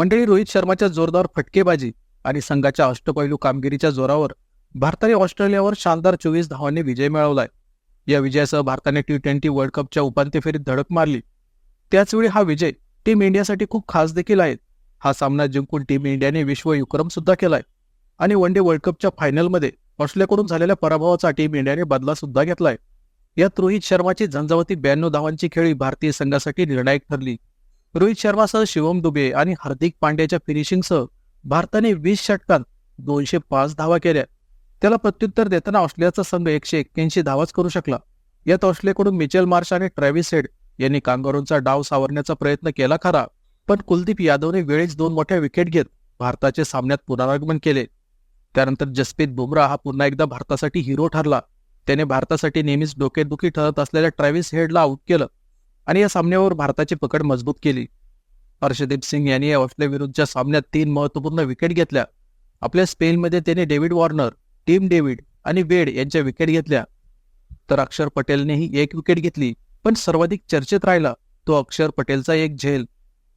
मंडळी रोहित शर्माच्या जोरदार फटकेबाजी आणि संघाच्या अष्टपैलू कामगिरीच्या जोरावर भारताने ऑस्ट्रेलियावर शानदार चोवीस धावांनी विजय मिळवलाय. या विजयासह भारताने टी ट्वेंटी वर्ल्ड कपच्या उपांत्य फेरीत धडक मारली. त्याचवेळी हा विजय टीम इंडियासाठी खूप खास देखील आहे. हा सामना जिंकून टीम इंडियाने विश्व विक्रम सुद्धा केलाय. आणि वन डे वर्ल्ड कपच्या फायनलमध्ये ऑस्ट्रेलियाकडून झालेल्या पराभवाचा टीम इंडियाने बदला सुद्धा घेतलाय. यात रोहित शर्माची झंझावती ब्याण्णव धावांची खेळी भारतीय संघासाठी निर्णायक ठरली. रोहित शर्मासह शिवम दुबे आणि हार्दिक पांड्याच्या फिनिशिंगसह भारताने वीस षटकांत दोनशे पाच धावा केल्या. त्याला प्रत्युत्तर देताना ऑस्ट्रेलियाचा संघ एकशे एक्क्याऐंशी धावाच करू शकला. यात ऑस्ट्रेलियाकडून मिचेल मार्श आणि ट्रॅव्हिस हेड यांनी कांगारूंचा डाव सावरण्याचा प्रयत्न केला खरा पण कुलदीप यादवने वेळीच दोन मोठ्या विकेट घेत भारताचे सामन्यात पुनरागमन केले. त्यानंतर जसप्रीत बुमराह हा पुन्हा एकदा भारतासाठी हिरो ठरला. त्याने भारतासाठी नेहमीच डोकेदुखी ठरत असलेल्या ट्रॅव्हिस हेडला आऊट केलं. आणि या सामन्यावर भारताची पकड मजबूत केली. हर्षदीप सिंग यांनी या ऑस्ट्रेलियाविरुद्धच्या सामन्यात तीन महत्त्वपूर्ण विकेट घेतल्या. आपल्या स्पेनमध्ये त्याने डेव्हिड वॉर्नर टीम डेव्हिड आणि वेड यांच्या विकेट घेतल्या. तर अक्षर पटेलनेही एक विकेट घेतली पण सर्वाधिक चर्चेत राहिला तो अक्षर पटेलचा एक झेल.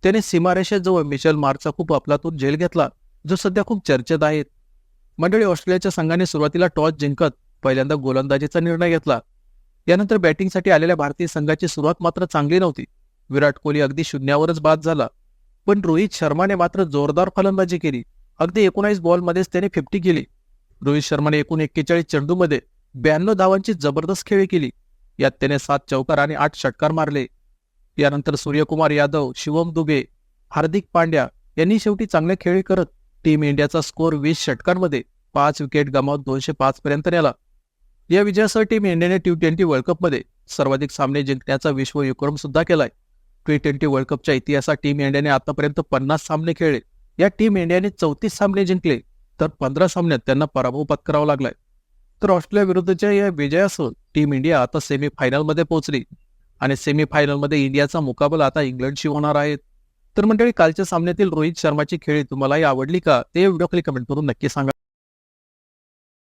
त्याने सीमारेषेजवळ मिशेल मार्कचा खूप अपलातून झेल घेतला जो सध्या खूप चर्चेत आहे. मंडळी ऑस्ट्रेलियाच्या संघाने सुरुवातीला टॉस जिंकत पहिल्यांदा गोलंदाजीचा निर्णय घेतला. यानंतर बॅटिंगसाठी आलेल्या भारतीय संघाची सुरुवात मात्र चांगली नव्हती. विराट कोहली अगदी शून्यावरच बाद झाला. पण रोहित शर्माने मात्र जोरदार फलंदाजी केली. अगदी एकोणावीस बॉलमध्येच त्याने फिफ्टी केली. रोहित शर्माने एकूण एक्केचाळीस चेंडूमध्ये ब्याण्णव धावांची जबरदस्त खेळी केली. यात त्याने सात चौकार आणि आठ षटकार मारले. यानंतर सूर्यकुमार यादव शिवम दुबे हार्दिक पांड्या यांनी शेवटी चांगल्या खेळी करत टीम इंडियाचा स्कोअर वीस षटकांमध्ये पाच विकेट गमावत दोनशे पाच पर्यंत नेला. या विजयासह टीम इंडियाने टी ट्वेंटी वर्ल्ड कपमध्ये सर्वाधिक सामने जिंकण्याचा विश्व विक्रम सुद्धा केलाय. टी ट्वेंटी वर्ल्ड कपच्या इतिहासात टीम इंडियाने आतापर्यंत पन्नास सामने खेळले. या टीम इंडियाने चौतीस सामने जिंकले तर पंधरा सामन्यात त्यांना पराभव पत्करावा लागलाय. तर ऑस्ट्रेलिया विरुद्धच्या या विजयासह टीम इंडिया आता सेमी फायनलमध्ये पोहोचली आणि सेमी फायनलमध्ये इंडियाचा मुकाबला आता इंग्लंडशी होणार आहे. तर मंडळी कालच्या सामन्यातील रोहित शर्माची खेळी तुम्हालाही आवडली का? ते व्हिडिओ खाली कमेंट करून नक्की सांगा.